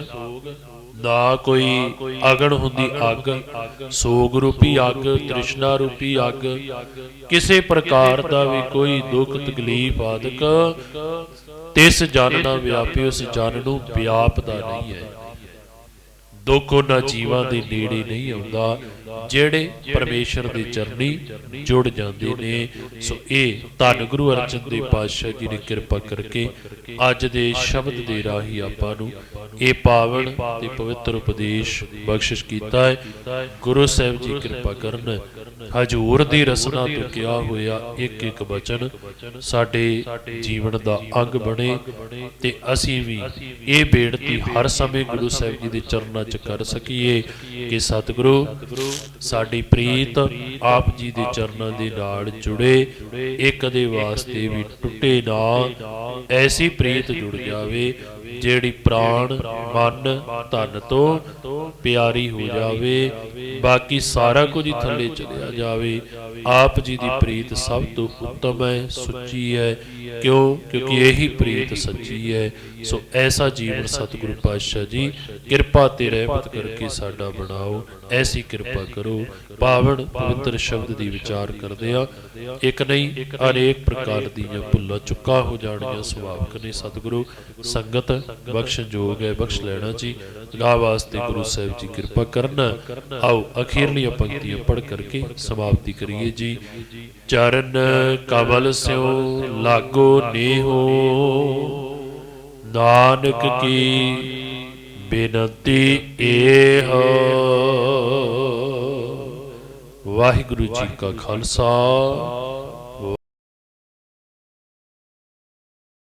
ਨਾ ਕੋਈ ਅਗਣ ਹੁੰਦੀ ਅੱਗ। ਸੋਗ ਰੂਪੀ ਅੱਗ, ਤ੍ਰਿਸ਼ਨਾ ਰੂਪੀ ਅੱਗ। ਕਿਸੇ ਪ੍ਰਕਾਰ ਦਾ ਵੀ ਕੋਈ ਦੁੱਖ ਤਕਲੀਫ ਆਦਿਕ, ਤਿਸ ਜਨ ਨਾ ਵਿਆਪੀ, ਉਸ ਜਨ ਨੂੰ ਵਿਆਪਦਾ ਨਹੀਂ ਹੈ। ਦੁੱਖ ਉਹਨਾਂ ਜੀਵਾਂ ਦੇ ਨੇੜੇ ਨਹੀਂ ਆਉਂਦਾ। ਜਿਹੜੇ ਪਰਮੇਸ਼ਰ ਦੇ ਚਰਨੀ ਜੁੜ ਜਾਂਦੇ ਨੇ। ਸੋ ਇਹ ਧੰਨ ਗੁਰੂ ਅਰਜਨ ਦੇਵ ਪਾਤਸ਼ਾਹ ਜੀ ਨੇ ਕਿਰਪਾ ਕਰਕੇ ਅੱਜ ਦੇ ਸ਼ਬਦ ਦੇ ਰਾਹੀਂ ਆਪਾਂ ਨੂੰ ਇਹ ਪਾਵਨ ਤੇ ਪਵਿੱਤਰ ਉਪਦੇਸ਼ ਬਖਸ਼ਿਸ਼ ਕੀਤਾ ਹੈ। ਗੁਰੂ ਸਾਹਿਬ ਜੀ ਕਿਰਪਾ ਕਰਨ, ਹਜੂਰ ਦੀ ਰਸਨਾ ਤੋਂ ਕਿਹਾ ਹੋਇਆ ਇੱਕ ਇੱਕ ਬਚਨ ਸਾਡੇ ਜੀਵਨ ਦਾ ਅੰਗ ਬਣੇ ਤੇ ਅਸੀਂ ਵੀ ਇਹ ਬੇਨਤੀ ਹਰ ਸਮੇਂ ਗੁਰੂ ਸਾਹਿਬ ਜੀ ਦੇ ਚਰਨਾਂ 'ਚ ਕਰ ਸਕੀਏ ਕਿ ਸਤਿਗੁਰੂ ਸਾਡੀ ਪ੍ਰੀਤ ਆਪ ਜੀ ਦੇ ਚਰਨਾਂ ਦੇ ਨਾਲ ਜੁੜੇ ਇਹ ਕਦੇ ਵਾਸਤੇ ਵੀ ਟੁੱਟੇ ਨਾ, ਐਸੀ ਪ੍ਰੀਤ ਜੁੜ ਜਾਵੇ, ਜਿਹੜੀ ਪ੍ਰਾਣ, ਮਨ, ਧਨ ਤੋਂ ਪਿਆਰੀ ਹੋ ਜਾਵੇ, ਬਾਕੀ ਸਾਰਾ ਕੁਝ ਹੀ ਥੱਲੇ ਚਲਿਆ ਜਾਵੇ, ਆਪ ਜੀ ਦੀ ਪ੍ਰੀਤ ਸਭ ਤੋਂ ਉੱਤਮ ਹੈ, ਸੁੱਚੀ ਹੈ ਕਿਉਂ? ਕਿਉਂਕਿ ਇਹੀ ਪ੍ਰੀਤ ਸੱਚੀ ਹੈ। ਸੋ ਐਸਾ ਜੀਵਨ ਸਤਿਗੁਰੂ ਪਾਤਸ਼ਾਹ ਜੀ, ਕਿਰਪਾ ਤੇ ਰਹਿਮਤ ਕਰਕੇ ਸਾਡਾ ਬਣਾਓ। ਐਸੀ ਕਿਰਪਾ ਕਰੋ। ਪਾਵਨ ਪਵਿੱਤਰ ਸ਼ਬਦ ਦੀ ਵਿਚਾਰ ਕਰਦੇ ਆ ਇੱਕ ਨਹੀਂ, ਅਨੇਕ ਪ੍ਰਕਾਰ ਦੀਆਂ ਭੁੱਲਾਂ ਚੁੱਕਾ ਹੋ ਜਾਣੀਆਂ ਸੁਭਾਵਕ ਨੇ ਸਤਿਗੁਰੂ। ਸੰਗਤ ਬਖਸ਼ਣ ਜੋਗ ਹੈ, ਬਖਸ਼ ਲੈਣਾ ਜੀ। ਗਾ ਵਾਸਤੇ ਗੁਰੂ ਸਾਹਿਬ ਜੀ ਕਿਰਪਾ ਕਰਨਾ। ਆਓ, ਅਖੀਰਲੀਆਂ ਪੰਕਤੀਆਂ ਪੜ੍ਹ ਕਰਕੇ ਸਮਾਪਤੀ ਕਰੀਏ ਜੀ। ਚਰਨ ਕਮਲ ਸਿਓ ਲਾਗੋ ਨੇਹੋ। ਨਾਨਕ ਕੀ ਬੇਨਤੀ ਏਹ। ਵਾਹਿਗੁਰੂ ਜੀ ਕਾ ਖਾਲਸਾ।